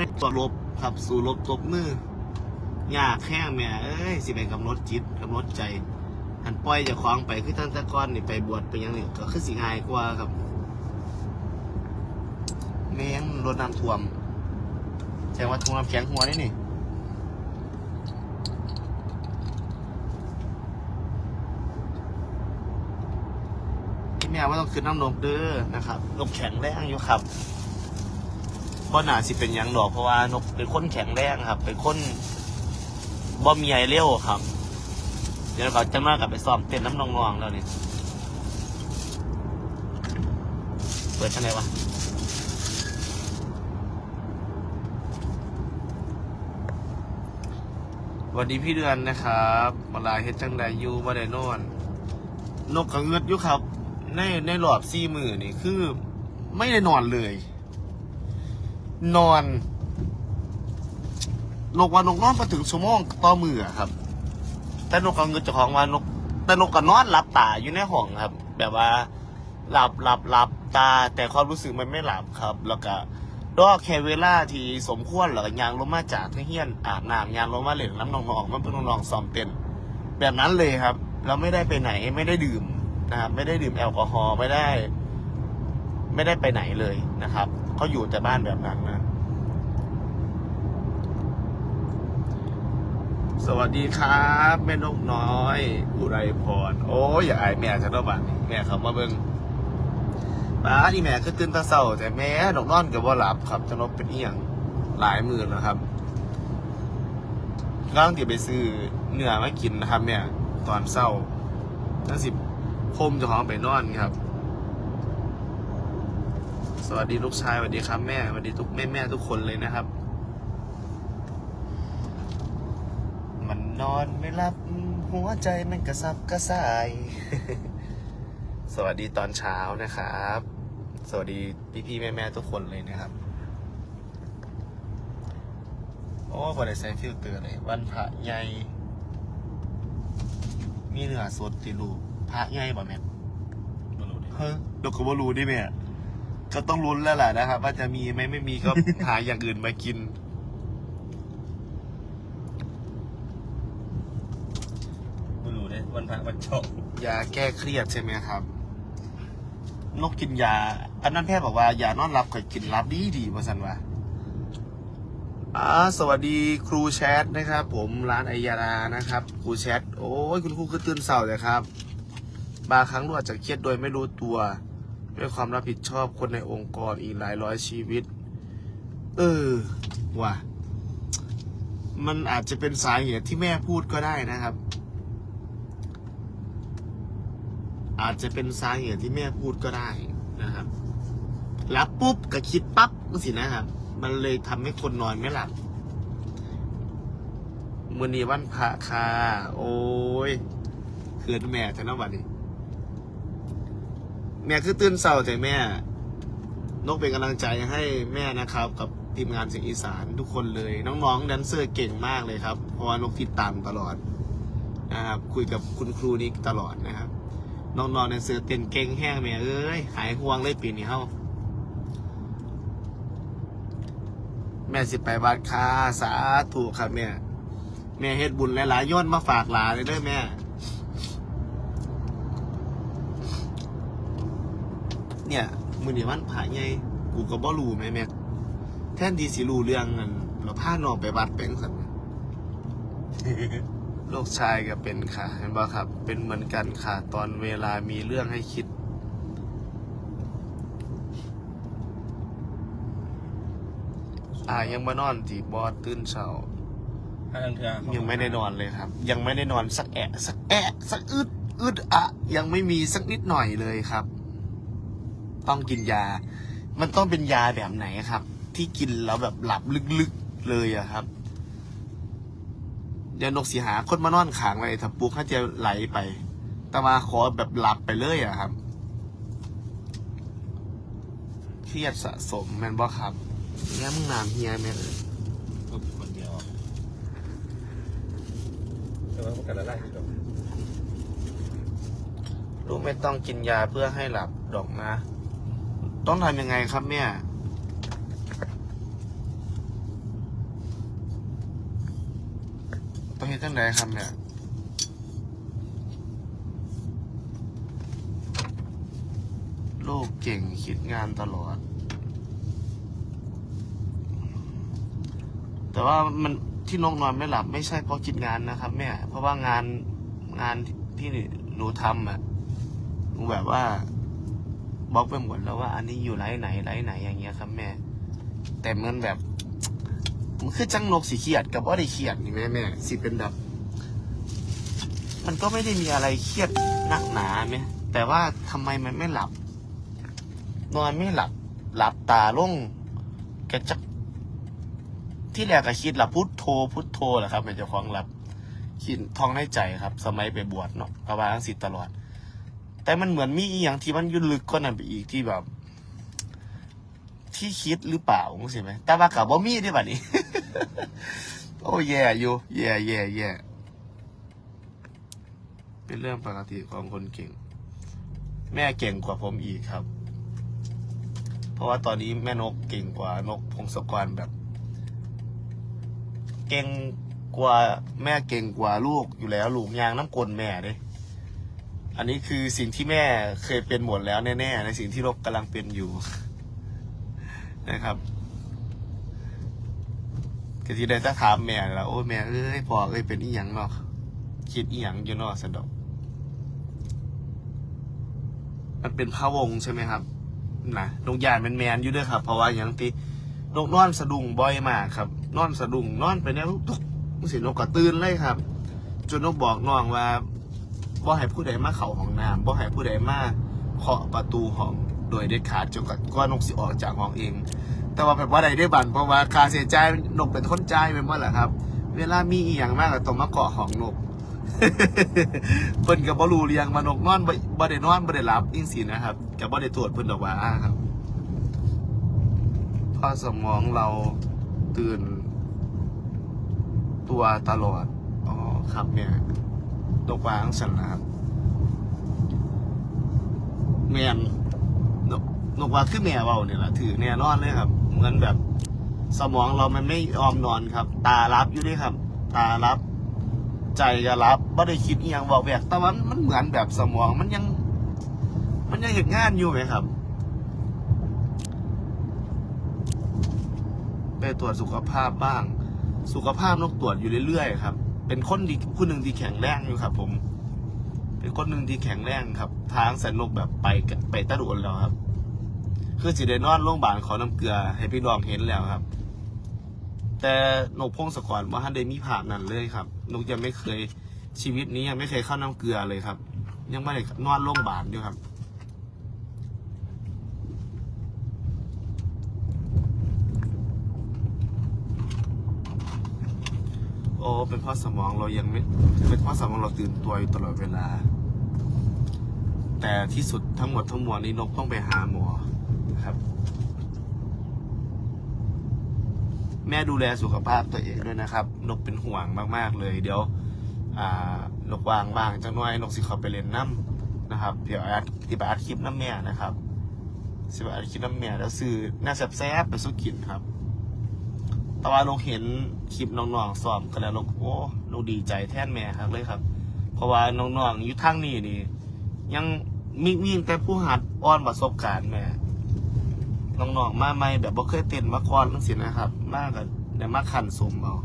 ตัวลบครับสู่ลบตบมือยากแห้งแม่เอ้ยสิไปกำหนดจิตกำหนดใจหันปล่อยจะคล้าของไปคือตั้งแต่ก่อนนี่ไปบวชไปยังนี่ก็คือสิง่ายกว่าครับแม่งรถน้ำท่วมแสดงว่าท่วมแข็งหัวนี่นี่พี่แมวว่าต้องคืนน้ำนมเด้อนะครับนกแข็งแรงอยู่ครับ บ่หนาสิเป็นหยังดอกเพราะว่านกเป็นคนแข็งแรงครับ เป็นคนบ่มีไอเร็วครับ เดี๋ยวเขาจะมากลับไปซ้อมเต้นน้ำนองๆแล้วนี่เปิดช่างไหนวะสวัสดีพี่เดือนนะครับมาลายเฮ็ดจังไดอยู่บ่ได้นอน นกกระเงือดอยู่ครับ ในในหลอดซี่มือนี่คือ ไม่ได้นอนเลย นอนนกว่านกนอนมาถึงชั่วโมงต่อมือครับ แต่นกกระเงือดเจ้าของว่านก แต่นกก็นอนหลับตาอยู่ในห้องครับ แบบว่าหลับหลับหลับตา แต่ความรู้สึกมันไม่หลับครับ แล้วก็รอแค่เวลาที่สมควรแล้วก็ยางลงมาจากที่เฮียนอาบน้ำยางลงมาเหล่นน้ำนองๆมันเป็นนองๆซ้อมเต้นแบบนั้นเลยครับ เราไม่ได้ไปไหนไม่ได้ดื่มนะครับไม่ได้ดื่มแอลกอฮอล์ไม่ได้ ไม่ได้ไปไหนเลยนะครับเขาอยู่แต่บ้านแบบนั้นนะสวัสดีครับแม่นกน้อย อุไรพร โอ้ยอย่าอายแม่ฉันต้องบ้านแม่เขามาเบิ่งป้าที่แม่คือตื่นตาเศร้า แต่แม่ดอกนอนกับว่าหลับครับจะนกเป็นเอียงหลายมื่นแล้วครับก็ต้องเดี๋ยวไปซื้อเนื้อมากินนะครับ เนี่ย ตอนเศร้าตั้งสิบคมจะของไปนอนครับ สวัสดีลูกชายสวัสดีครับแม่สวัสดีทุกแม่แม่ทุกคนเลยนะครับ มันนอนไม่หลับหัวใจมันกระซับกระส่าย สวัสดีตอนเช้านะครับ สวัสดีพี่พี่ๆแม่แม่ๆทุกคนเลยนะครับโอ้บริษัทฟิลเตอร์เลย วันพระใหญ่มีเนื้อสดติลูกพระใหญ่บ่แม่นบ่รู้ดิเฮ้ยเดี๋ยวก็ว่ารู้ดิแม่ ก็ต้องลุ้นแล้วแหละนะครับ ว่าจะมีไหมไม่มีก็ หาอย่างอื่นมากินบ่รู้เด้วันพระวันโชคยาแก้เครียดใช่ไหมครับ นกกินยา อันนั้นแพทย์บอกว่ายานอนรับข่อยกินรับดีดีมาสันว่าอ่าสวัสดีครูแชทนะครับ ผมร้านไอยาดานะครับ ครูแชท โอ้ยคุณครูคือตื่นเสาเลยครับ บางครั้งเราอาจจะเครียดโดยไม่รู้ตัว ด้วยความรับผิดชอบคนในองค์กรอีกหลายร้อยชีวิต เออว่ะมันอาจจะเป็นสาเหตุที่แม่พูดก็ได้นะครับ อาจจะเป็นสาเหตุที่แม่พูดก็ได้นะครับรับปุ๊บก็คิดปั๊บสินะครับ มันเลยทำให้คนนอนไม่หลับมือนี้วันพระค่ะโอ้ยเขินแม่แต่นวันนี้ แม่คือตื่นเศร้าแต่แม่ นกเป็นกำลังใจให้แม่นะครับ กับทีมงานเสียงอีสานทุกคนเลย น้องๆแดนเซอร์เก่งมากเลยครับ เพราะว่านกติดตามตลอดนะครับคุยกับคุณครูนิกตลอดนะครับน้องๆในเสือเต้นเก่งแห้งแม่เอ้ยหายห่วงเลยปีนี้เฮาแม่สิไปวัดค่าสาธุครับแม่แม่เฮ็ดบุญหลายๆย้อนมาฝากหลานเลยเด้อแม่ เนี่ย มือนี้วันผาใหญ่กูก็บ่รู้แม่แม่แทนที่สิรู้เรื่องนั้นเราพาน้องไปวัดเป็นสันลูกชายก็เป็นค่ะ เห็นบ่ครับ เป็นเหมือนกันค่ะ ตอนเวลามีเรื่องให้คิด อ่ายังมานอนที่บอสตื่นเช้าถ้าทางเทือเขายังไม่ได้นอนเลยครับ ยังไม่ได้นอนสักแอะ สักแอะ สักอึดอึดอะ ยังไม่มีสักนิดหน่อยเลยครับ ต้องกินยา มันต้องเป็นยาแบบไหนครับ ที่กินแล้วแบบหลับลึกๆเลยอะครับยานกสีหาคนมานอนขางไว้ถ้าปลุกเขาจะไหลไปแต่มาขอแบบหลับไปเลยอะครับเครียดสะสมแมนบอครับเนี่ยมึงนามเฮียแม่เออก็คนเดียวแต่ว่าพวกกันละลายที่ตรงลูกไม่ต้องกินยาเพื่อให้หลับดอกนะ ต้องทำยังไงครับเนี่ย ต้องเห็นตั้งไหนครับเนี่ยโลกเก่งคิดงานตลอด แต่ว่ามันที่นกนอนไม่หลับไม่ใช่เพราะคิดงานนะครับแม่เพราะว่างานงานที่หนูทำอะหนูแบบว่า บล็อกไปหมดแล้วว่าอันนี้อยู่ไลน์ไหนไลน์ไหนอย่างเงี้ยครับแม่ แต่มันแบบมันคือจังนกสีเขียดกับว่าได้เขียดนี่แม่แม่สิเป็นแบบ มันก็ไม่ได้มีอะไรเครียดนักหนาไหมแต่ว่าทำไมมันไม่หลับ นอนไม่หลับ หลับตาลงแกจะที่แรกก็คิดหลับพุทโธพุทโธแหละครับเป็นเจ้าของหลับคิดท่องในใจครับ สมัยไปบวชเนาะพระบาทั้งสิตลอด แต่มันเหมือนมีอีอย่างที่มันยุ่ลึกก็นั่นไปอีกที่แบบ ที่คิดหรือเปล่าใช่ไหมแต่ว่ากับว่ามีได้บัดนี้ โอ้แย่อยู่แย่แย่แย่เป็นเรื่องปกติของคนเก่ง แม่เก่งกว่าผมอีกครับ เพราะว่าตอนนี้แม่นกเก่งกว่านกพงศกรแบบ เก่งกว่าแม่เก่งกว่าลูกอยู่แล้วลูกยางน้ำกลนแม่เด้ อันนี้คือสิ่งที่แม่เคยเป็นหมดแล้วแน่ๆในสิ่งที่นกกำลังเป็นอยู่ นะครับก็ที่ได้ถ้าถามแม่แล้วโอ้ยแม่เอ้ยพอเอ้ยเป็นอีหยังเนาะคิดอีหยังอยู่เนาะสะดอกมันเป็นพระวงใช่ไหมครับนะนกยานเป็นแมนอยู่ด้วยครับ เพราะว่าอย่างที่นกนอนสะดุ้งบ่อยมากครับนอนสะดุ้งนอนไปเนี่ยทุกๆสินกก็ตื่นเลยครับ จนนกบอกน้องว่า บ่ให้ผู้ใดมาเข้าห้องน้ำบ่ให้ผู้ใดมาเคาะประตูห้องโดยเด็ดขาดจนกว่าก็นกสิออกจากห้องเอง แต่ว่าแบบว่าใดได้บันเพราะว่าค่าเสียใจนกเป็นคนใจเป็นว่าแหละครับ เวลามีอีหยังมากก็ต้องมาเกาะห้องนกเพิ่นกับบ่รู้เรียงมานกนอนบ่บ่ได้นอนบ่ได้หลับจริงสินะครับกับบ่ได้ตรวจเพิ่นดอกว่าครับพราะสมองเราตื่นตัวตลอด อ๋อ ครับเนี่ย นกวาอังสันนะครับแม่นนกนกว่าคือแม่เบาเนี่ยแหละถือแน่นอนเลยครับ เหมือนแบบสมองเรามันไม่ยอมนอนครับ ตารับอยู่ด้วยครับ ตารับ ใจก็รับไม่ได้คิดอหยังบอกแบบแต่ว่ามันเหมือนแบบสมองมันยัง มันยังเห็นงานอยู่ไหมครับ ไปตรวจสุขภาพบ้าง สุขภาพนกตรวจอยู่เรื่อยๆครับ เป็นคนดีผู้หนึ่งที่แข็งแรงอยู่ครับ ผม เป็นคนหนึ่งที่แข็งแรงครับ ทางสนุกแบบไปไปตะดุนแล้วครับ คือสิได้นอนโรงพยาบาลขอน้ำเกลือ ให้พี่ดองเห็นแล้วครับ แต่นกพงศกรว่าท่านได้มีภาพนั้นเลยครับนกยังไม่เคยชีวิตนี้ยังไม่เคยเข้าน้ำเกลือเลยครับ ยังไม่ได้นอนโรงพยาบาลด้วยครับ โอ้เป็นเพราะสมองเรายังไม่เป็นเพราะสมองเราตื่นตัวอยู่ตลอดเวลา แต่ที่สุดทั้งหมดทั้งมวลนี้นกต้องไปหาหมอนะครับ แม่ดูแลสุขภาพตัวเองด้วยนะครับ นกเป็นห่วงมากๆเลย เดี๋ยว อ่านกวางบ้างจังน้อยนกสิเขาไปเล่นน้ำนะครับ เดี๋ยวอาจติบอัดคลิปน้ำแม่นะครับสิบอัดคลิปน้ำแม่แล้วซื้อหน้าแซ่บๆไปสู้กินครับ แต่ว่าเราเห็นคลิปน้องๆสอบกันแล้วเราโอ้เราดีใจแทนแม่ครับเลยครับ เพราะว่าน้องๆอยู่ทางนี้นี่ ยังมีมีแต่ผู้หัดอ่อนประสบการณ์แม่น้องๆมาใหม่แบบบ่เคยเต้นมาก่อนทั้งสิ้นนะครับ มากกันเดี๋ยวมาขันสมเอา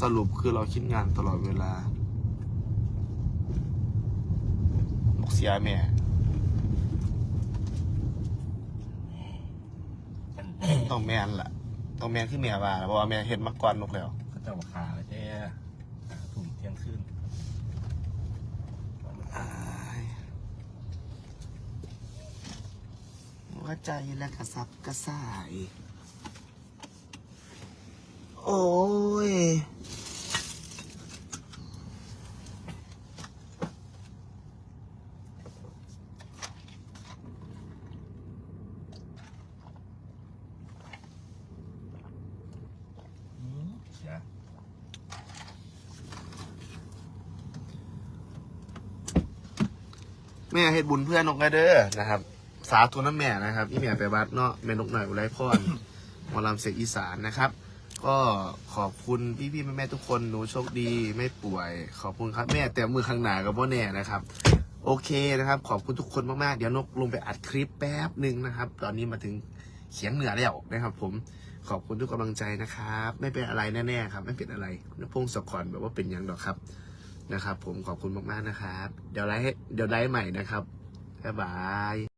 สรุปคือเราคิดงานตลอดเวลา บอกเสียแม่ต้องแมนล่ะ ต้องแมนที่แม่ว่าล่ะเพราะว่าแม่เห็นมาก่อนนกแล้วก็เจ้าขาเลยแท้ถุงเที่ยงคืนอ้ายหัวใจและกระซับกระส่าย โอ้ย เสีย แม่เฮ็ดบุญเพื่อนนกไงเด้อนะครับ สาธุน้ำแม่นะครับอีแม่ไปวัดเนาะแม่นกหน่อยอุไรพรหมอลำเสียงอีสานนะครับ ก็ขอบคุณพี่พี่แม่แม่ๆทุกคนหนูโชคดีไม่ป่วย ขอบคุณครับแม่แต่มือข้างหน้ากับพ่อแน่นะครับ โอเคนะครับ ขอบคุณทุกคนมากๆเดี๋ยวนกลงไปอัดคลิปแป๊บหนึ่งนะครับ ตอนนี้มาถึงเขียงเหนือแล้วนะครับ ผมขอบคุณทุกกำลังใจนะครับ ไม่เป็นอะไรแน่ๆครับ ไม่เป็นอะไรนพงศกรแบบว่าเป็นหยังดอกครับ นะครับ ผมขอบคุณมากๆนะครับ เดี๋ยวไลฟ์เดี๋ยวไลฟ์ใหม่นะครับบ๊ายบาย